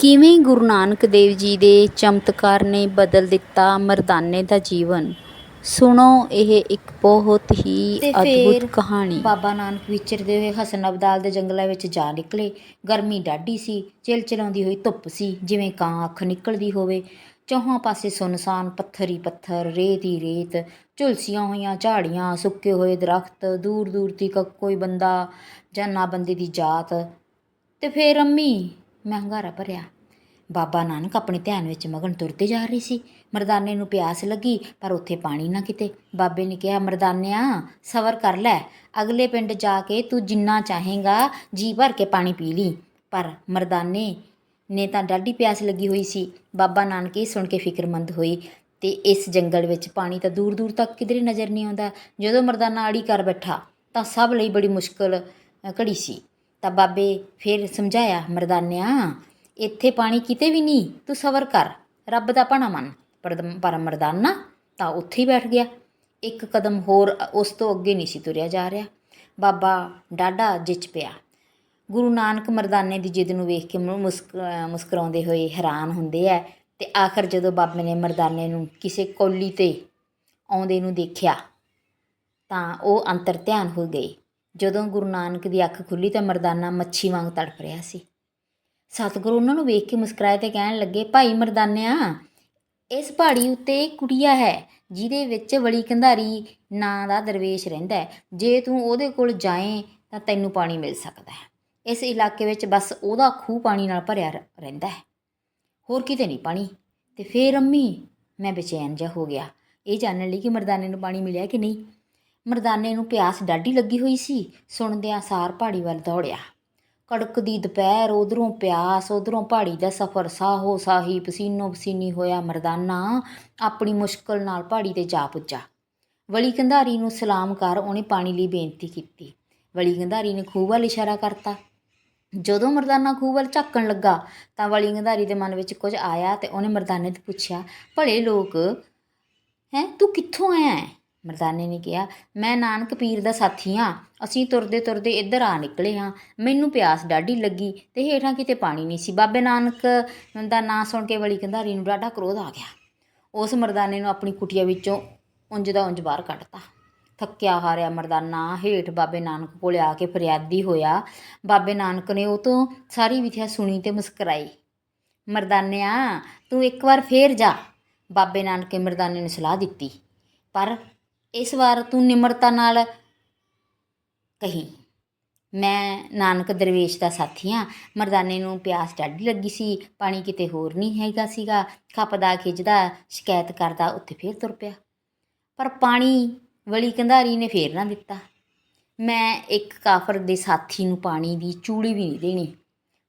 ਕਿਵੇਂ ਗੁਰੂ ਨਾਨਕ ਦੇਵ ਜੀ ਦੇ ਚਮਤਕਾਰ ਨੇ ਬਦਲ ਦਿੱਤਾ ਮਰਦਾਨੇ ਦਾ ਜੀਵਨ? ਸੁਣੋ ਇਹ ਇੱਕ ਬਹੁਤ ਹੀ ਤੇ ਅਦਭੁਤ ਫਿਰ ਕਹਾਣੀ। ਬਾਬਾ ਨਾਨਕ ਵਿਚਰਦੇ ਹੋਏ ਹਸਨ ਅਬਦਾਲ ਦੇ ਜੰਗਲਾਂ ਵਿੱਚ ਜਾ ਨਿਕਲੇ। ਗਰਮੀ ਡਾਢੀ ਸੀ ਚਿਲਚਿਲਾਉਂਦੀ ਹੋਈ ਧੁੱਪ ਸੀ ਜਿਵੇਂ ਕਾਂ ਅੱਖ ਨਿਕਲਦੀ ਹੋਵੇ। ਚੌਹਾਂ ਪਾਸੇ ਸੁਨਸਾਨ ਪੱਥਰ ਹੀ ਪੱਥਰ ਰੇਤ ਹੀ ਰੇਤ ਝੁਲਸੀਆਂ ਹੋਈਆਂ ਝਾੜੀਆਂ ਸੁੱਕੇ ਹੋਏ ਦਰਖਤ ਦੂਰ ਦੂਰ ਤੱਕ ਕੋਈ ਬੰਦਾ ਜਾਂ ਨਾ ਬੰਦੇ ਦੀ ਜਾਤ। ਤੇ ਫੇਰ ਅੰਮੀ ਮੈਂ ਹੰਗਾਰਾ ਭਰਿਆ ਬਾਬਾ ਨਾਨਕ ਆਪਣੇ ਧਿਆਨ ਵਿੱਚ ਮਗਨ ਤੁਰਦੇ ਜਾ ਰਹੀ ਸੀ। ਮਰਦਾਨੇ ਨੂੰ ਪਿਆਸ ਲੱਗੀ, ਪਰ ਉੱਥੇ ਪਾਣੀ ਨਾ ਕਿਤੇ। ਬਾਬੇ ਨੇ ਕਿਹਾ, ਮਰਦਾਨਿਆ, ਸਬਰ ਕਰ ਲੈ। ਅਗਲੇ ਪਿੰਡ ਜਾ ਕੇ ਤੂੰ ਜਿੰਨਾ ਚਾਹੇਗਾ, ਜੀ ਭਰ ਕੇ ਪਾਣੀ ਪੀ ਲਈ। ਪਰ ਮਰਦਾਨੇ ਨੇ ਤਾਂ ਡਾਢੀ ਪਿਆਸ ਲੱਗੀ ਹੋਈ ਸੀ। ਬਾਬਾ ਨਾਨਕ ਇਹ ਸੁਣ ਕੇ ਫਿਕਰਮੰਦ ਹੋਈ। ਤੇ ਇਸ ਜੰਗਲ ਵਿੱਚ ਪਾਣੀ ਤਾਂ ਦੂਰ ਦੂਰ ਤੱਕ ਕਿਧਰੇ ਨਜ਼ਰ ਨਹੀਂ ਆਉਂਦਾ। ਜਦੋਂ ਮਰਦਾਨਾ ਆੜੀ ਕਰ ਬੈਠਾ, ਤਾਂ ਸਭ ਲਈ ਬੜੀ ਮੁਸ਼ਕਲ ਘੜੀ ਸੀ। ਤਾਂ ਬਾਬੇ ਫਿਰ ਸਮਝਾਇਆ, ਮਰਦਾਨਿਆ, ਇੱਥੇ ਪਾਣੀ ਕਿਤੇ ਵੀ ਨਹੀਂ, ਤੂੰ ਸਬਰ ਕਰ, ਰੱਬ ਦਾ ਭਾਣਾ ਮੰਨ। ਪਰ ਪਰ ਮਰਦਾਨਾ ਤਾਂ ਉੱਥੇ ਹੀ ਬੈਠ ਗਿਆ। ਇੱਕ ਕਦਮ ਹੋਰ, ਉਸ ਤੋਂ ਅੱਗੇ ਨਹੀਂ ਸੀ ਤੁਰਿਆ ਜਾ ਰਿਹਾ। ਬਾਬਾ ਡਾਢਾ ਜਿੱਚ ਪਿਆ। ਗੁਰੂ ਨਾਨਕ ਮਰਦਾਨੇ ਦੀ ਜਿੱਦ ਨੂੰ ਵੇਖ ਕੇ ਮੁਸਕ ਮੁਸਕਰਾਉਂਦੇ ਹੋਏ ਹੈਰਾਨ ਹੁੰਦੇ ਐ ਤੇ ਆਖਰ ਜਦੋਂ ਬਾਬੇ ਨੇ ਮਰਦਾਨੇ ਨੂੰ ਕਿਸੇ ਕੌਲੀ ਤੇ ਆਉਂਦੇ ਨੂੰ ਦੇਖਿਆ, ਤਾਂ ਉਹ ਅੰਤਰ ਧਿਆਨ ਹੋ ਗਏ। ਜਦੋਂ ਗੁਰੂ ਨਾਨਕ ਦੀ ਅੱਖ ਖੁੱਲੀ ਤਾਂ ਮਰਦਾਨਾ ਮੱਛੀ ਵਾਂਗ ਤੜਪ ਰਿਹਾ ਸੀ। ਸਤਿਗੁਰੂ ਉਹਨਾਂ ਨੂੰ ਵੇਖ ਕੇ ਮੁਸਕਰਾਏ ਤੇ ਕਹਿਣ ਲੱਗੇ, ਭਾਈ ਮਰਦਾਨਿਆ, ਇਸ ਪਹਾੜੀ ਉੱਤੇ ਕੁੜੀਆ ਹੈ, ਜਿਹਦੇ ਵਿੱਚ ਵਲੀ ਕੰਧਾਰੀ ਨਾਂ ਦਾ ਦਰਵੇਸ਼ ਰਹਿੰਦਾ ਹੈ। ਜੇ ਤੂੰ ਉਹਦੇ ਕੋਲ ਜਾਏ ਤਾਂ ਤੈਨੂੰ ਪਾਣੀ ਮਿਲ ਸਕਦਾ ਹੈ। ਇਸ ਇਲਾਕੇ ਵਿੱਚ ਬਸ ਉਹਦਾ ਖੂਹ ਪਾਣੀ ਨਾਲ ਭਰਿਆ ਰ- ਰਹਿੰਦਾ ਹੈ। ਹੋਰ ਕਿਤੇ ਨਹੀਂ ਪਾਣੀ। ਤੇ ਫੇਰ ਅੰਮੀ, ਮੈਂ ਬੇਚੈਨ ਜਿਹਾ ਹੋ ਗਿਆ। ਇਹ ਜਾਣਨ ਲਈ ਕਿ ਮਰਦਾਨੇ ਨੂੰ ਪਾਣੀ ਮਿਲਿਆ ਕਿ ਨਹੀਂ। ਮਰਦਾਨੇ ਨੂੰ ਪਿਆਸ ਡਾਢੀ ਲੱਗੀ ਹੋਈ ਸੀ, ਸੁਣਦਿਆਂ ਸਾਰ ਪਹਾੜੀ ਵੱਲ ਦੌੜਿਆ। ਕੜਕਦੀ ਦੁਪਹਿਰ ਉਧਰੋਂ ਪਿਆਸ ਉਧਰੋਂ ਪਹਾੜੀ ਦਾ ਸਫ਼ਰ, ਸਾਹੋ ਸਾਹੀ, ਪਸੀਨੋ ਪਸੀਨੀ ਹੋਇਆ ਮਰਦਾਨਾ ਆਪਣੀ ਮੁਸ਼ਕਲ ਨਾਲ ਪਹਾੜੀ ਤੇ ਜਾ ਪੁੱਜਾ। ਵਲੀ ਕੰਧਾਰੀ ਨੂੰ ਸਲਾਮ ਕਰ ਉਹਨੇ ਪਾਣੀ ਲਈ ਬੇਨਤੀ ਕੀਤੀ। ਵਲੀ ਕੰਧਾਰੀ ਨੇ ਖੂਹ ਵੱਲ ਇਸ਼ਾਰਾ ਕਰਤਾ। ਜਦੋਂ ਮਰਦਾਨਾ ਖੂਹ ਵੱਲ ਝਾਕਣ ਲੱਗਾ, ਤਾਂ ਵਲੀ ਕੰਧਾਰੀ ਦੇ ਮਨ ਵਿੱਚ ਕੁਝ ਆਇਆ ਤੇ ਉਹਨੇ ਮਰਦਾਨੇ ਤੋਂ ਪੁੱਛਿਆ, ਭਲੇ ਲੋਕ, ਹੈਂ, ਤੂੰ ਕਿੱਥੋਂ ਆਇਆ ਹੈ? ਮਰਦਾਨੇ ਨੇ ਕਿਹਾ, ਮੈਂ ਨਾਨਕ ਪੀਰ ਦਾ ਸਾਥੀ ਹਾਂ। ਅਸੀਂ ਤੁਰਦੇ ਤੁਰਦੇ ਇੱਧਰ ਆ ਨਿਕਲੇ ਹਾਂ। ਮੈਨੂੰ ਪਿਆਸ ਡਾਢੀ ਲੱਗੀ ਤੇ ਹੇਠਾਂ ਕਿਤੇ ਪਾਣੀ ਨਹੀਂ ਸੀ। ਬਾਬੇ ਨਾਨਕ ਦਾ ਨਾਂ ਸੁਣ ਕੇ ਵਲੀ ਕੰਧਾਰੀ ਨੂੰ ਡਾਢਾ ਕ੍ਰੋਧ ਆ ਗਿਆ। ਉਸ ਮਰਦਾਨੇ ਨੂੰ ਆਪਣੀ ਕੁਟੀਆ ਵਿੱਚੋਂ ਉਂਝ ਦਾ ਉਂਝ ਬਾਹਰ ਕੱਢਤਾ। ਥੱਕਿਆ ਹਾਰਿਆ ਮਰਦਾਨਾ ਹੇਠ ਬਾਬੇ ਨਾਨਕ ਕੋਲ ਆ ਕੇ ਫਰਿਆਦੀ ਹੋਇਆ। ਬਾਬੇ ਨਾਨਕ ਨੇ ਉਹ ਤੋਂ ਸਾਰੀ ਵਿਥਿਆ ਸੁਣੀ ਤੇ ਮੁਸਕਰਾਈ। ਮਰਦਾਨਿਆ, ਤੂੰ ਇੱਕ ਵਾਰ ਫੇਰ ਜਾ। ਬਾਬੇ ਨਾਨਕ ਮਰਦਾਨੇ ਨੂੰ ਸਲਾਹ ਦਿੱਤੀ। ਪਰ ਇਸ ਵਾਰ ਤੂੰ ਨਿਮਰਤਾ ਨਾਲ ਕਹੀ। ਮੈਂ ਨਾਨਕ ਦਰਵੇਸ਼ ਦਾ ਸਾਥੀ ਹਾਂ। ਮਰਦਾਨੇ ਨੂੰ ਪਿਆਸ ਡਾਢੀ ਲੱਗੀ ਸੀ। ਪਾਣੀ ਕਿਤੇ ਹੋਰ ਨਹੀਂ ਹੈਗਾ ਸੀਗਾ। ਖੱਪਦਾ ਖਿੱਚਦਾ ਸ਼ਿਕਾਇਤ ਕਰਦਾ ਉੱਥੇ ਫੇਰ ਤੁਰ ਪਿਆ। ਪਰ ਪਾਣੀ ਵਲੀ ਕੰਧਾਰੀ ਨੇ ਫੇਰ ਨਾ ਦਿੱਤਾ। ਮੈਂ ਇੱਕ ਕਾਫਰ ਦੇ ਸਾਥੀ ਨੂੰ ਪਾਣੀ ਦੀ ਚੂੜੀ ਵੀ ਨਹੀਂ ਦੇਣੀ।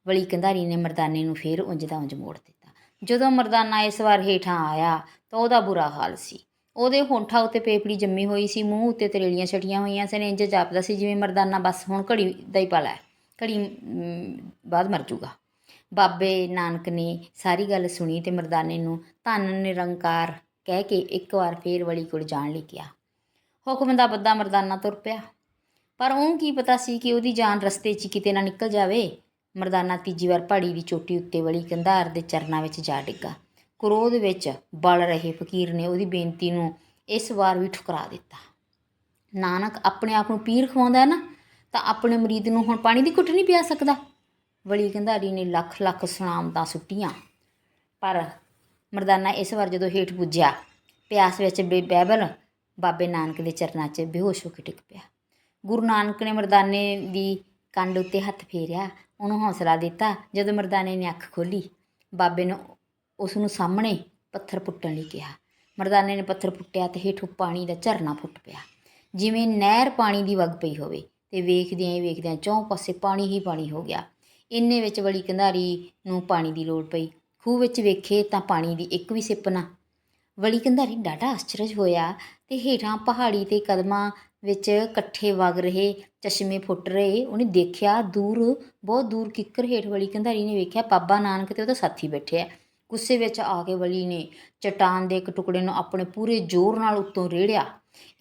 ਵਲੀ ਕੰਧਾਰੀ ਨੇ ਮਰਦਾਨੇ ਨੂੰ ਫੇਰ ਉਂਝ ਦਾ ਉਂਝ ਮੋੜ ਦਿੱਤਾ। ਜਦੋਂ ਮਰਦਾਨਾ ਇਸ ਵਾਰ ਹੇਠਾਂ ਆਇਆ ਤਾਂ ਉਹਦਾ ਬੁਰਾ ਹਾਲ ਸੀ। ਉਹਦੇ ਹੋਂਠਾਂ ਉੱਤੇ ਪੇਪੜੀ ਜੰਮੀ ਹੋਈ ਸੀ, ਮੂੰਹ ਉੱਤੇ ਤਰੇਲੀਆਂ ਛਟੀਆਂ ਹੋਈਆਂ ਸਨ, ਇੰਜ ਜਾਪਦਾ ਸੀ ਜਿਵੇਂ ਮਰਦਾਨਾ, ਬਸ ਹੁਣ ਘੜੀ ਦਾ ਹੀ ਪਲਾ ਹੈ, ਘੜੀ ਬਾਅਦ ਮਰ ਜੂਗਾ। ਬਾਬੇ ਨਾਨਕ ਨੇ ਸਾਰੀ ਗੱਲ ਸੁਣੀ ਤੇ ਮਰਦਾਨੇ ਨੂੰ ਧੰਨ, ਨਿਰੰਕਾਰ ਕਹਿ ਕੇ ਇੱਕ ਵਾਰ ਫੇਰ ਵਲੀ ਕੋਲ ਜਾਣ ਲਈ ਕਿਹਾ। ਹੁਕਮ ਦਾ ਬੱਦਾ ਮਰਦਾਨਾ ਤੁਰ ਪਿਆ। ਪਰ ਉਹਨੂੰ ਕੀ ਪਤਾ ਸੀ ਕਿ ਉਹਦੀ ਜਾਨ ਰਸਤੇ 'ਚ ਕਿਤੇ ਨਾ ਨਿਕਲ ਜਾਵੇ? ਮਰਦਾਨਾ ਤੀਜੀ ਵਾਰ ਪਹਾੜੀ ਦੀ ਚੋਟੀ ਉੱਤੇ ਵਲੀ ਕੰਧਾਰ ਦੇ ਚਰਨਾਂ ਵਿੱਚ ਜਾ ਡਿੱਗਾ। ਕ੍ਰੋਧ ਵਿੱਚ ਬਲ ਰਹੇ ਫਕੀਰ ਨੇ ਉਹਦੀ ਬੇਨਤੀ ਨੂੰ ਇਸ ਵਾਰ ਵੀ ਠੁਕਰਾ ਦਿੱਤਾ। ਨਾਨਕ ਆਪਣੇ ਆਪ ਨੂੰ ਪੀਰ ਖਵਾਉਂਦਾ ਹੈ ਨਾ, ਤਾਂ ਆਪਣੇ ਮਰੀਦ ਨੂੰ ਹੁਣ ਪਾਣੀ ਦੀ ਘੁੱਟ ਨਹੀਂ ਪਿਆ ਸਕਦਾ। ਵਲੀ ਕੰਧਾਰੀ ਨੇ ਲੱਖ ਲੱਖ ਸੁਨਾਮਤਾਂ ਸੁੱਟੀਆਂ। ਪਰ ਮਰਦਾਨਾ ਇਸ ਵਾਰ ਜਦੋਂ ਹੇਠ ਪੁੱਜਿਆ, ਪਿਆਸ ਵਿੱਚ ਬੇ- ਬਹਿਬਲ ਬਾਬੇ ਨਾਨਕ ਦੇ ਚਰਨਾਂ 'ਚ ਬੇਹੋਸ਼ ਹੋ ਕੇ ਟਿਕ ਪਿਆ। ਗੁਰੂ ਨਾਨਕ ਨੇ ਮਰਦਾਨੇ ਦੀ ਕੰਡ ਉੱਤੇ ਹੱਥ ਫੇਰਿਆ, ਉਹਨੂੰ ਹੌਸਲਾ ਦਿੱਤਾ, ਜਦੋਂ ਮਰਦਾਨੇ ਨੇ ਅੱਖ ਖੋਲੀ ਬਾਬੇ ਨੂੰ ਉਸ ਨੂੰ ਸਾਹਮਣੇ ਪੱਥਰ ਪੁੱਟਣ ਲਈ ਕਿਹਾ। ਮਰਦਾਨੇ ਨੇ ਪੱਥਰ ਪੁੱਟਿਆ ਤੇ ਹੇਠੋਂ ਪਾਣੀ ਦਾ ਝਰਨਾ ਫੁੱਟ ਪਿਆ। ਜਿਵੇਂ ਨਹਿਰ ਪਾਣੀ ਦੀ ਵਗ ਪਈ ਹੋਵੇ ਤੇ ਵੇਖਦਿਆਂ ਹੀ ਵੇਖਦਿਆਂ ਚੌਂ ਪਾਸੇ ਪਾਣੀ ਹੀ ਪਾਣੀ ਹੋ ਗਿਆ। ਇੰਨੇ ਵਿੱਚ ਵਲੀ ਕੰਧਾਰੀ ਨੂੰ ਪਾਣੀ ਦੀ ਲੋੜ ਪਈ। ਖੂਹ ਵਿੱਚ ਵੇਖੇ ਤਾਂ ਪਾਣੀ ਦੀ ਇੱਕ ਵੀ ਸਿੱਪ ਨਾ। ਵਲੀ ਕੰਧਾਰੀ ਡਾਢਾ ਆਸ਼ਚਰਜ ਹੋਇਆ ਤੇ ਹੇਠਾਂ ਪਹਾੜੀ ਤੇ ਕਦਮਾਂ ਵਿੱਚ ਇਕੱਠੇ ਵਗ ਰਹੇ, ਚਸ਼ਮੇ ਫੁੱਟ ਰਹੇ, ਉਹਨੇ ਦੇਖਿਆ ਦੂਰ, ਬਹੁਤ ਦੂਰ ਕਿੱਕਰ ਹੇਠ ਵਲੀ ਕੰਧਾਰੀ ਨੇ ਵੇਖਿਆ, ਬਾਬਾ ਨਾਨਕ ਤੇ ਉਹਦਾ ਸਾਥੀ ਬੈਠੇ ਆ ਗੁੱਸੇ ਵਿੱਚ ਆ ਕੇ ਬਲੀ ਨੇ ਚਟਾਨ ਦੇ ਇੱਕ ਟੁਕੜੇ ਨੂੰ ਆਪਣੇ ਪੂਰੇ ਜ਼ੋਰ ਨਾਲ ਉੱਤੋਂ ਰੇੜਿਆ।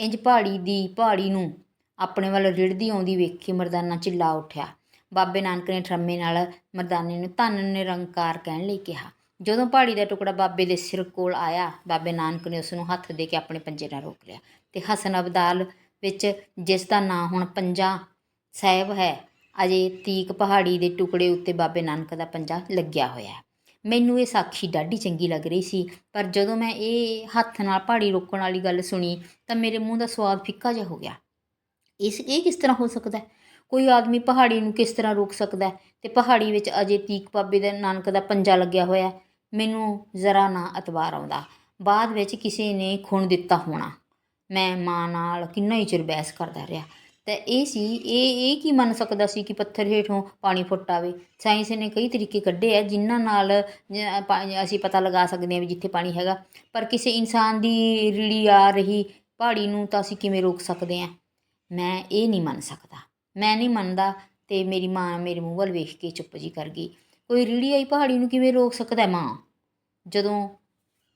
ਇੰਜ ਪਹਾੜੀ ਦੀ ਪਹਾੜੀ ਨੂੰ ਆਪਣੇ ਵੱਲ ਰਿੜਦੀ ਆਉਂਦੀ ਵੇਖੀ ਮਰਦਾਨਾ ਚਿੱਲਾ ਉੱਠਿਆ। ਬਾਬੇ ਨਾਨਕ ਨੇ ਠਰਮੇ ਨਾਲ ਮਰਦਾਨੇ ਨੂੰ ਧੰਨ ਨਿਰੰਕਾਰ ਕਹਿਣ ਲਈ ਕਿਹਾ। ਜਦੋਂ ਪਹਾੜੀ ਦਾ ਟੁਕੜਾ ਬਾਬੇ ਦੇ ਸਿਰ ਕੋਲ ਆਇਆ, ਬਾਬੇ ਨਾਨਕ ਨੇ ਉਸ ਨੂੰ ਹੱਥ ਦੇ ਕੇ ਆਪਣੇ ਪੰਜੇ ਨਾਲ ਰੋਕ ਲਿਆ ਤੇ ਹਸਨ ਅਬਦਾਲ ਵਿੱਚ ਜਿਸ ਦਾ ਨਾਂ ਹੁਣ ਪੰਜਾ ਸਾਹਿਬ ਹੈ, ਅਜੇ ਤੀਕ ਪਹਾੜੀ ਦੇ ਟੁਕੜੇ ਉੱਤੇ ਬਾਬੇ ਨਾਨਕ ਦਾ ਪੰਜਾ ਲੱਗਿਆ ਹੋਇਆ ਹੈ। ਮੈਨੂੰ ਇਹ ਸਾਖੀ ਡਾਢੀ ਚੰਗੀ ਲੱਗ ਰਹੀ ਸੀ, ਪਰ ਜਦੋਂ ਮੈਂ ਇਹ ਹੱਥ ਨਾਲ ਪਹਾੜੀ ਰੋਕਣ ਵਾਲੀ ਗੱਲ ਸੁਣੀ ਤਾਂ ਮੇਰੇ ਮੂੰਹ ਦਾ ਸਵਾਦ ਫਿੱਕਾ ਜਿਹਾ ਹੋ ਗਿਆ। ਇਸ, ਇਹ ਕਿਸ ਤਰ੍ਹਾਂ ਹੋ ਸਕਦਾ ਹੈ? ਕੋਈ ਆਦਮੀ ਪਹਾੜੀ ਨੂੰ ਕਿਸ ਤਰ੍ਹਾਂ ਰੋਕ ਸਕਦਾ ਹੈ? ਤੇ ਪਹਾੜੀ ਵਿੱਚ ਅਜੇ ਤੀਕ ਬਾਬੇ ਦੇ ਨਾਨਕ ਦਾ ਪੰਜਾ ਲੱਗਿਆ ਹੋਇਆ ਮੈਨੂੰ ਜ਼ਰਾ ਨਾ ਅਤਬਾਰ ਆਉਂਦਾ। ਬਾਅਦ ਵਿੱਚ ਕਿਸੇ ਨੇ ਖੁਣ ਦਿੱਤਾ ਹੋਣਾ। ਮੈਂ ਮਾਂ ਨਾਲ ਕਿੰਨਾ ਹੀ ਚਿਰ ਬਹਿਸ ਕਰਦਾ ਰਿਹਾ। ਤਾਂ ਇਹ ਸੀ, ਇਹ ਇਹ ਕੀ ਮੰਨ ਸਕਦਾ ਸੀ ਕਿ ਪੱਥਰ ਹੇਠੋਂ ਪਾਣੀ ਫੁੱਟ ਆਵੇ? ਸਾਇੰਸ ਨੇ ਕਈ ਤਰੀਕੇ ਕੱਢੇ ਆ ਜਿਨ੍ਹਾਂ ਨਾਲ ਅਸੀਂ ਪਤਾ ਲਗਾ ਸਕਦੇ ਹਾਂ ਵੀ ਜਿੱਥੇ ਪਾਣੀ ਹੈਗਾ। ਪਰ ਕਿਸੇ ਇਨਸਾਨ ਦੀ ਰੀੜੀ ਆ ਰਹੀ ਪਹਾੜੀ ਨੂੰ ਤਾਂ ਅਸੀਂ ਕਿਵੇਂ ਰੋਕ ਸਕਦੇ ਹਾਂ? ਮੈਂ ਇਹ ਨਹੀਂ ਮੰਨ ਸਕਦਾ। ਮੈਂ ਨਹੀਂ ਮੰਨਦਾ ਤੇ ਮੇਰੀ ਮਾਂ ਮੇਰੇ ਮੂੰਹ ਵੱਲ ਵੇਖ ਕੇ ਚੁੱਪ ਜੀ ਕਰ ਗਈ। ਕੋਈ ਰੀੜੀ ਆਈ ਪਹਾੜੀ ਨੂੰ ਕਿਵੇਂ ਰੋਕ ਸਕਦਾ ਮਾਂ? ਜਦੋਂ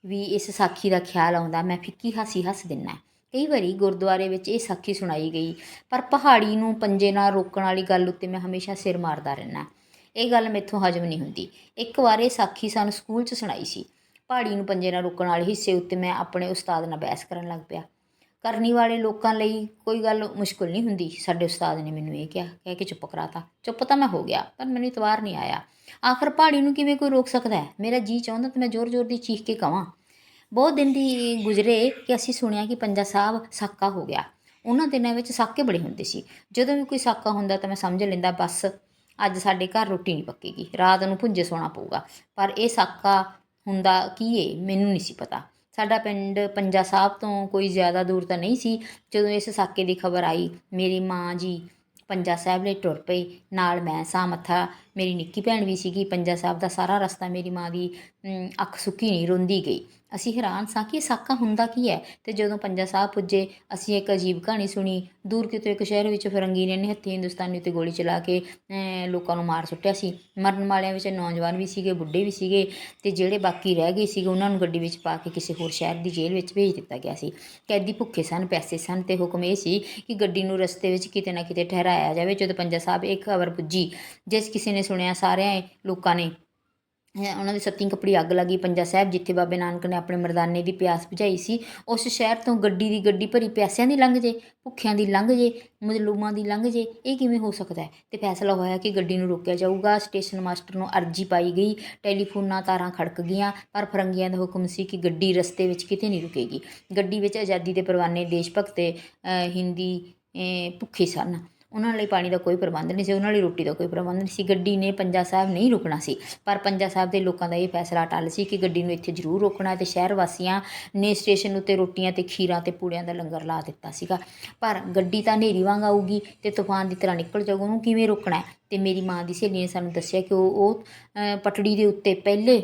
ਵੀ ਇਸ ਸਾਖੀ ਦਾ ਖਿਆਲ ਆਉਂਦਾ, ਮੈਂ ਫਿੱਕੀ ਹਾਸੀ ਹੱਸ ਦਿੰਨਾ ਕਈ ਵਾਰੀ ਗੁਰਦੁਆਰੇ ਵਿੱਚ ਇਹ ਸਾਖੀ ਸੁਣਾਈ ਗਈ, ਪਰ ਪਹਾੜੀ ਨੂੰ ਪੰਜੇ ਨਾਲ ਰੋਕਣ ਵਾਲੀ ਗੱਲ ਉੱਤੇ ਮੈਂ ਹਮੇਸ਼ਾ ਸਿਰ ਮਾਰਦਾ ਰਹਿਣਾ ਇਹ ਗੱਲ ਮੈਥੋਂ ਹਜਮ ਨਹੀਂ ਹੁੰਦੀ। ਇੱਕ ਵਾਰ ਇਹ ਸਾਖੀ ਸਾਨੂੰ ਸਕੂਲ 'ਚ ਸੁਣਾਈ ਸੀ। ਪਹਾੜੀ ਨੂੰ ਪੰਜੇ ਨਾਲ ਰੋਕਣ ਵਾਲੇ ਹਿੱਸੇ ਉੱਤੇ ਮੈਂ ਆਪਣੇ ਉਸਤਾਦ ਨਾਲ ਬਹਿਸ ਕਰਨ ਲੱਗ ਪਿਆ। ਕਰਨੀ ਵਾਲੇ ਲੋਕਾਂ ਲਈ ਕੋਈ ਗੱਲ ਮੁਸ਼ਕਲ ਨਹੀਂ ਹੁੰਦੀ। ਸਾਡੇ ਉਸਤਾਦ ਨੇ ਮੈਨੂੰ ਇਹ ਕਿਹਾ, ਕਹਿ ਕੇ ਚੁੱਪ ਕਰਾਤਾ। ਚੁੱਪ ਤਾਂ ਮੈਂ ਹੋ ਗਿਆ, ਪਰ ਮੈਨੂੰ ਇਤਵਾਰ ਨਹੀਂ ਆਇਆ। ਆਖਰ ਪਹਾੜੀ ਨੂੰ ਕਿਵੇਂ ਕੋਈ ਰੋਕ ਸਕਦਾ ਹੈ? ਮੇਰਾ ਜੀ ਚਾਹੁੰਦਾ ਤਾਂ ਮੈਂ ਜ਼ੋਰ-ਜ਼ੋਰ ਦੀ ਚੀਖ ਕੇ ਕਵਾਂ। ਬਹੁਤ ਦਿਨ ਦੀ ਗੁਜ਼ਰੇ ਕਿ ਅਸੀਂ ਸੁਣਿਆ ਕਿ ਪੰਜਾ ਸਾਹਿਬ ਸਾਕਾ ਹੋ ਗਿਆ। ਉਹਨਾਂ ਦਿਨਾਂ ਵਿੱਚ ਸਾਕੇ ਬੜੇ ਹੁੰਦੇ ਸੀ। ਜਦੋਂ ਵੀ ਕੋਈ ਸਾਕਾ ਹੁੰਦਾ ਤਾਂ ਮੈਂ ਸਮਝ ਲੈਂਦਾ, ਬਸ ਅੱਜ ਸਾਡੇ ਘਰ ਰੋਟੀ ਨਹੀਂ ਪੱਕੇਗੀ, ਰਾਤ ਨੂੰ ਭੁੰਜੇ ਸੌਣਾ ਪਊਗਾ। ਪਰ ਇਹ ਸਾਕਾ ਹੁੰਦਾ ਕੀ ਏ, ਮੈਨੂੰ ਨਹੀਂ ਸੀ ਪਤਾ। ਸਾਡਾ ਪਿੰਡ ਪੰਜਾ ਸਾਹਿਬ ਤੋਂ ਕੋਈ ਜ਼ਿਆਦਾ ਦੂਰ ਤਾਂ ਨਹੀਂ ਸੀ। ਜਦੋਂ ਇਸ ਸਾਕੇ ਦੀ ਖਬਰ ਆਈ, ਮੇਰੀ ਮਾਂ ਜੀ ਪੰਜਾ ਸਾਹਿਬ ਲਈ ਟੁਰ ਪਈ। ਨਾਲ ਮੈਂ ਸਾਹ ਮੱਥਾ, ਮੇਰੀ ਨਿੱਕੀ ਭੈਣ ਵੀ ਸੀਗੀ। ਪੰਜਾ ਸਾਹਿਬ ਦਾ ਸਾਰਾ ਰਸਤਾ ਮੇਰੀ ਮਾਂ ਦੀ ਅੱਖ ਸੁੱਕੀ ਨਹੀਂ, ਰੋਂਦੀ ਗਈ। ਅਸੀਂ ਹੈਰਾਨ ਸਾਂ ਕਿ ਇਹ ਸਾਕਾ ਹੁੰਦਾ ਕੀ ਹੈ? ਤੇ ਜਦੋਂ ਪੰਜਾ ਸਾਹਿਬ ਪੁੱਜੇ, ਅਸੀਂ ਇੱਕ ਅਜੀਬ ਕਹਾਣੀ ਸੁਣੀ। ਦੂਰ ਕਿਤੇ ਇੱਕ ਸ਼ਹਿਰ ਵਿੱਚ ਫਿਰੰਗੀ ਨੇ ਨਿਹੱਥੀ ਹਿੰਦੁਸਤਾਨੀ ਉੱਤੇ ਗੋਲੀ ਚਲਾ ਕੇ ਲੋਕਾਂ ਨੂੰ ਮਾਰ ਸੁੱਟਿਆ ਸੀ। ਮਰਨ ਵਾਲਿਆਂ ਵਿੱਚ ਨੌਜਵਾਨ ਵੀ ਸੀਗੇ, ਬੁੱਢੇ ਵੀ ਸੀਗੇ ਤੇ ਜਿਹੜੇ ਬਾਕੀ ਰਹਿ ਗਏ ਸੀਗੇ, ਉਹਨਾਂ ਨੂੰ ਗੱਡੀ ਵਿੱਚ ਪਾ ਕੇ ਕਿਸੇ ਹੋਰ ਸ਼ਹਿਰ ਦੀ ਜੇਲ੍ਹ ਵਿੱਚ ਭੇਜ ਦਿੱਤਾ ਗਿਆ ਸੀ। ਕੈਦੀ ਭੁੱਖੇ ਸਨ ਪੈਸੇ ਸਨ ਤੇ ਹੁਕਮ ਇਹ ਸੀ ਕਿ ਗੱਡੀ ਨੂੰ ਰਸਤੇ ਵਿੱਚ ਕਿਤੇ ਨਾ ਕਿਤੇ ਠਹਿਰਾਇਆ ਜਾਵੇ। ਜਦੋਂ ਪੰਜਾ ਸਾਹਿਬ ਇਹ ਖਬਰ ਪੁੱਜੀ, ਜਿਸ ਕਿਸੇ ਨੇ ਸੁਣਿਆ ਸਾਰਿਆਂ ਲੋਕਾਂ ਨੇ ਉਹਨਾਂ ਦੀ ਸੱਤੀ ਕੱਪੜੀ ਅੱਗ ਲੱਗੀ, ਪੰਜਾ ਸਾਹਿਬ ਜਿੱਥੇ ਬਾਬੇ ਨਾਨਕ ਨੇ ਆਪਣੇ ਮਰਦਾਨੇ ਦੀ ਪਿਆਸ ਬੁਝਾਈ ਸੀ, ਉਸ ਸ਼ਹਿਰ ਤੋਂ ਗੱਡੀ ਦੀ ਗੱਡੀ ਭਰੀ ਪਿਆਸਿਆਂ ਦੀ ਲੰਘ ਜੇ, ਭੁੱਖਿਆਂ ਦੀ ਲੰਘ ਜੇ, ਮਜ਼ਲੂਮਾਂ ਦੀ ਲੰਘ ਜੇ, ਇਹ ਕਿਵੇਂ ਹੋ ਸਕਦਾ ਹੈ? ਤੇ ਫੈਸਲਾ ਹੋਇਆ ਕਿ ਗੱਡੀ ਨੂੰ ਰੋਕਿਆ ਜਾਊਗਾ, ਸਟੇਸ਼ਨ ਮਾਸਟਰ ਨੂੰ ਅਰਜੀ ਪਾਈ ਗਈ, ਟੈਲੀਫੋਨਾਂ ਤਾਰਾਂ ਖੜਕ ਗਈਆਂ, ਪਰ ਫਰੰਗੀਆਂ ਦਾ ਹੁਕਮ ਸੀ ਕਿ ਗੱਡੀ ਰਸਤੇ ਵਿੱਚ ਕਿਤੇ ਨਹੀਂ ਰੁਕੇਗੀ। ਗੱਡੀ ਵਿੱਚ ਆਜ਼ਾਦੀ ਦੇ ਪਰਵਾਨੇ ਦੇਸ਼ ਭਗਤ ਹਿੰਦੀ ਭੁੱਖੇ ਸਨ। ਉਹਨਾਂ ਲਈ ਪਾਣੀ ਦਾ ਕੋਈ ਪ੍ਰਬੰਧ ਨਹੀਂ ਸੀ, ਉਹਨਾਂ ਲਈ ਰੋਟੀ ਦਾ ਕੋਈ ਪ੍ਰਬੰਧ ਨਹੀਂ ਸੀ। ਗੱਡੀ ਨੇ ਪੰਜਾ ਸਾਹਿਬ ਨਹੀਂ ਰੁਕਣਾ ਸੀ, ਪਰ ਪੰਜਾ ਸਾਹਿਬ ਦੇ ਲੋਕਾਂ ਦਾ ਇਹ ਫੈਸਲਾ ਟੱਲ ਸੀ ਕਿ ਗੱਡੀ ਨੂੰ ਇੱਥੇ ਜ਼ਰੂਰ ਰੋਕਣਾ ਤੇ ਸ਼ਹਿਰ ਵਾਸੀਆਂ ਨੇ ਸਟੇਸ਼ਨ ਉੱਤੇ ਰੋਟੀਆਂ ਤੇ ਖੀਰਾਂ ਤੇ ਪੂੜਿਆਂ ਦਾ ਲੰਗਰ ਲਾ ਦਿੱਤਾ ਸੀਗਾ। ਪਰ ਗੱਡੀ ਤਾਂ ਹਨੇਰੀ ਵਾਂਗ ਆਊਗੀ ਤੇ ਤੂਫਾਨ ਦੀ ਤਰ੍ਹਾਂ ਨਿਕਲ ਜਾਊਗਾ, ਉਹਨੂੰ ਕਿਵੇਂ ਰੋਕਣਾ ਹੈ? ਤੇ ਮੇਰੀ ਮਾਂ ਦੀ ਸਹੇਲੀ ਨੇ ਸਾਨੂੰ ਦੱਸਿਆ ਕਿ ਉਹ ਉਹ ਪਟੜੀ ਦੇ ਉੱਤੇ ਪਹਿਲੇ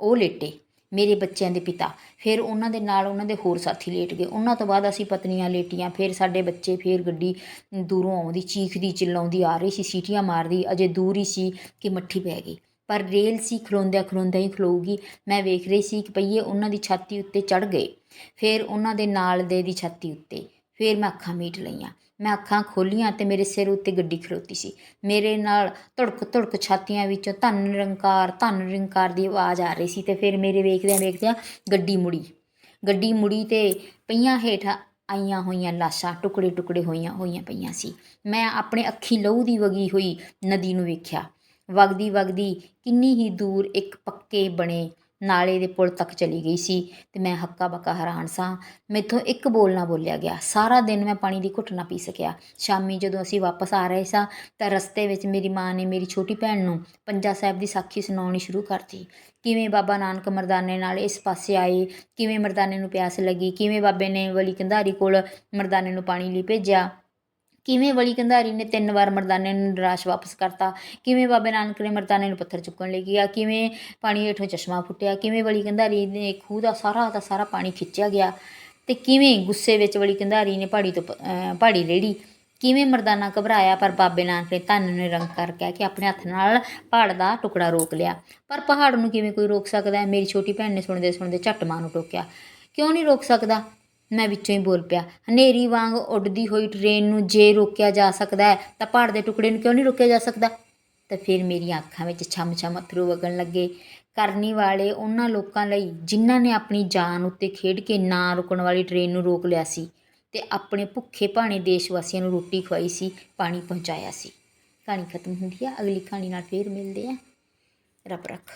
ਉਹ ਲੇਟੇ। ਮੇਰੇ ਬੱਚਿਆਂ ਦੇ ਪਿਤਾ। ਫਿਰ ਉਹਨਾਂ ਦੇ ਨਾਲ ਉਹਨਾਂ ਦੇ ਹੋਰ ਸਾਥੀ ਲੇਟ ਗਏ। ਉਹਨਾਂ ਤੋਂ ਬਾਅਦ ਅਸੀਂ ਪਤਨੀਆਂ ਲੇਟੀਆਂ। ਫਿਰ ਸਾਡੇ ਬੱਚੇ ਫਿਰ ਗੱਡੀ ਦੂਰੋਂ ਆਉਂਦੀ, ਚੀਖਦੀ, ਚਿੱਲਾਉਂਦੀ, ਆ ਰਹੀ ਸੀ, ਸੀਟੀਆਂ ਮਾਰਦੀ। ਅਜੇ ਦੂਰ ਹੀ ਸੀ ਕਿ ਮੱਠੀ ਪੈ ਗਈ। ਪਰ ਰੇਲ ਸੀ ਖਲੋਂਦਿਆਂ ਖਲੋਂਦਿਆਂ ਹੀ ਖਲੋਊਗੀ। ਮੈਂ ਵੇਖ ਰਹੀ ਸੀ ਕਿ ਪਈਏ ਉਹਨਾਂ ਦੀ ਛਾਤੀ ਉੱਤੇ ਚੜ ਗਏ। ਫਿਰ ਉਹਨਾਂ ਦੇ ਨਾਲ ਦੇ ਦੀ ਛਾਤੀ ਉੱਤੇ। ਫਿਰ ਮੈਂ ਅੱਖਾਂ ਮੀਟ ਲਈਆਂ। ਮੈਂ ਅੱਖਾਂ ਖੋਲੀਆਂ ਤੇ ਮੇਰੇ ਸਿਰ ਉੱਤੇ ਗੱਡੀ ਖਲੋਤੀ ਸੀ। ਮੇਰੇ ਨਾਲ ਧੜਕ ਧੜਕ ਛਾਤੀਆਂ ਵਿੱਚੋਂ ਧੰਨ ਨਿਰੰਕਾਰ ਧੰਨ ਨਿਰੰਕਾਰ ਦੀ ਆਵਾਜ਼ ਆ ਰਹੀ ਸੀ ਤੇ ਫਿਰ ਮੇਰੇ ਵੇਖਦਿਆਂ ਵੇਖਦਿਆਂ ਗੱਡੀ ਮੁੜੀ। ਗੱਡੀ ਮੁੜੀ ਤੇ ਪਈਆਂ ਹੇਠਾਂ ਆਈਆਂ ਹੋਈਆਂ ਲਾਸ਼ਾਂ ਟੁਕੜੇ ਟੁਕੜੇ ਹੋਈਆਂ ਹੋਈਆਂ ਪਈਆਂ ਸੀ। ਮੈਂ ਆਪਣੇ ਅੱਖੀ ਲਹੂ ਦੀ ਵਗੀ ਹੋਈ ਨਦੀ ਨੂੰ ਵੇਖਿਆ। ਵਗਦੀ ਵਗਦੀ ਕਿੰਨੀ ਹੀ ਦੂਰ ਇੱਕ ਪੱਕੇ ਬਣੇ ਨਾਲੇ ਦੇ ਪੁਲ ਤੱਕ ਚਲੀ ਗਈ ਸੀ ਤੇ ਮੈਂ ਹੱਕਾ ਬੱਕਾ ਹੈਰਾਨ ਸਾਂ। ਮੈਥੋਂ ਇੱਕ ਬੋਲ ਨਾ ਬੋਲਿਆ ਗਿਆ। ਸਾਰਾ ਦਿਨ ਮੈਂ ਪਾਣੀ ਦੀ ਘੁੱਟ ਨਾ ਪੀ ਸਕਿਆ। ਸ਼ਾਮੀ ਜਦੋਂ ਅਸੀਂ ਵਾਪਸ ਆ ਰਹੇ ਸਾਂ ਤਾਂ ਰਸਤੇ ਵਿੱਚ ਮੇਰੀ ਮਾਂ ਨੇ ਮੇਰੀ ਛੋਟੀ ਭੈਣ ਨੂੰ ਪੰਜਾ ਸਾਹਿਬ ਦੀ ਸਾਖੀ ਸੁਣਾਉਣੀ ਸ਼ੁਰੂ ਕਰਤੀ। ਕਿਵੇਂ ਬਾਬਾ ਨਾਨਕ ਮਰਦਾਨੇ ਨਾਲ ਇਸ ਪਾਸੇ ਆਏ, ਕਿਵੇਂ ਮਰਦਾਨੇ ਨੂੰ ਪਿਆਸ ਲੱਗੀ, ਕਿਵੇਂ ਬਾਬੇ ਨੇ ਵਲੀ ਕੰਧਾਰੀ ਕੋਲ ਮਰਦਾਨੇ ਨੂੰ ਪਾਣੀ ਲਈ ਭੇਜਿਆ। ਕਿਵੇਂ ਬਲੀ ਕੰਧਾਰੀ ਨੇ ਤਿੰਨ ਵਾਰ ਮਰਦਾਨੇ ਨੂੰ ਨਿਰਾਸ਼ ਵਾਪਸ ਕਰਤਾ? ਕਿਵੇਂ ਬਾਬੇ ਨਾਨਕ ਨੇ ਮਰਦਾਨੇ ਨੂੰ ਪੱਥਰ ਚੁੱਕਣ ਲਈ ਗਿਆ ਕਿਵੇਂ ਪਾਣੀ ਹੇਠੋਂ ਚਸ਼ਮਾ ਫੁੱਟਿਆ? ਕਿਵੇਂ ਬਲੀ ਕੰਧਾਰੀ ਨੇ ਖੂਹ ਦਾ ਸਾਰਾ ਦਾ ਸਾਰਾ ਪਾਣੀ ਖਿੱਚਿਆ ਗਿਆ? ਤੇ ਕਿਵੇਂ ਗੁੱਸੇ ਵਿੱਚ ਵਲੀ ਕੰਧਾਰੀ ਨੇ ਪਹਾੜੀ ਤੋਂ ਪਹਾੜੀ ਰੇੜੀ ਕਿਵੇਂ ਮਰਦਾਨਾ ਘਬਰਾਇਆ? ਪਰ ਬਾਬੇ ਨਾਨਕ ਨੇ ਧੰਨ ਕਰ ਕਹਿ ਕੇ ਆਪਣੇ ਹੱਥ ਨਾਲ ਪਹਾੜ ਦਾ ਟੁਕੜਾ ਰੋਕ ਲਿਆ। ਪਰ ਪਹਾੜ ਨੂੰ ਕਿਵੇਂ ਕੋਈ ਰੋਕ ਸਕਦਾ? ਹੈ ਮੇਰੀ ਛੋਟੀ ਭੈਣ ਨੇ ਸੁਣਦੇ ਸੁਣਦੇ ਝੱਟ ਮਾਂ ਨੂੰ ਟੋਕਿਆ। ਕਿਉਂ ਨਹੀਂ ਰੋਕ ਸਕਦਾ? ਮੈਂ ਵਿੱਚੋਂ ਹੀ ਬੋਲ ਪਿਆ। ਹਨੇਰੀ ਵਾਂਗ ਉੱਡਦੀ ਹੋਈ ਟ੍ਰੇਨ ਨੂੰ ਜੇ ਰੋਕਿਆ ਜਾ ਸਕਦਾ ਹੈ, ਤਾਂ ਪਹਾੜ ਦੇ ਟੁਕੜੇ ਨੂੰ ਕਿਉਂ ਨਹੀਂ ਰੋਕਿਆ ਜਾ ਸਕਦਾ? ਤਾਂ ਫਿਰ ਮੇਰੀਆਂ ਅੱਖਾਂ ਵਿੱਚ ਛਮ ਛਮ ਅਥਰੂ ਵਗਣ ਲੱਗੇ। ਕਰਨੀ ਵਾਲੇ ਉਹਨਾਂ ਲੋਕਾਂ ਲਈ ਜਿਨ੍ਹਾਂ ਨੇ ਆਪਣੀ ਜਾਨ ਉੱਤੇ ਖੇਡ ਕੇ ਨਾ ਰੁਕਣ ਵਾਲੀ ਟ੍ਰੇਨ ਨੂੰ ਰੋਕ ਲਿਆ ਸੀ ਤੇ ਆਪਣੇ ਭੁੱਖੇ ਭਾਣੇ ਦੇਸ਼ ਵਾਸੀਆਂ ਨੂੰ ਰੋਟੀ ਖਵਾਈ ਸੀ, ਪਾਣੀ ਪਹੁੰਚਾਇਆ ਸੀ। ਕਹਾਣੀ ਖਤਮ ਹੁੰਦੀ ਆ। ਅਗਲੀ ਕਹਾਣੀ ਨਾਲ ਫੇਰ ਮਿਲਦੇ ਆ। ਰੱਬ ਰੱਖ।